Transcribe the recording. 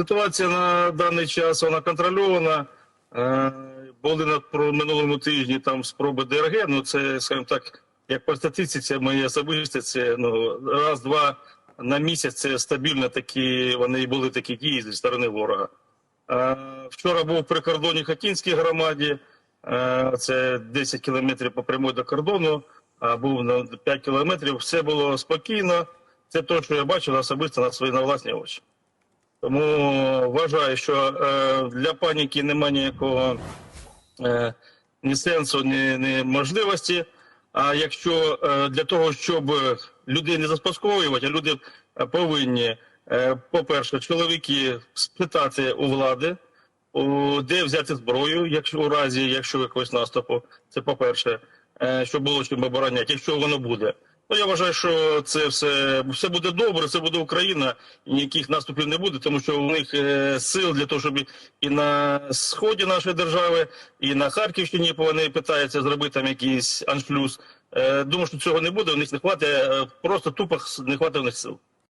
Ситуація на даний час вона контрольована. Е, Були на про минулому тижні там спроби ДРГ. Ну це, скажімо так, як по статистиці, моє особисте, це ну раз-два на місяць це стабільно такі. Вони були такі дії зі сторони ворога. Е, Вчора був при кордоні Хатінській громаді. Е, Це 10 кілометрів по прямой до кордону. А був на 5 кілометрів. Все було спокійно. Це те, що я бачив особисто на свої на власні очі. Тому вважаю, що е, для паніки немає ніякого е, ні сенсу, ні, ні можливості. А якщо е, для того, щоб людей не заспокоювати, а люди е, повинні, е, по-перше, чоловіки спитати у влади, де взяти зброю, якщо у разі, якщо якогось наступу, це по-перше, е, щоб було чим обороняти, якщо воно буде. Ну я вважаю, що це все, все буде добре, це буде Україна, ніяких наступів не буде, тому що у них е, сил для того, щоб і- на сході нашої держави, і на Харківщині вони питаються зробити там якийсь аншлюз. Е, думаю, що цього не буде. У них не хватить, е, просто тупо не хватає у них сил.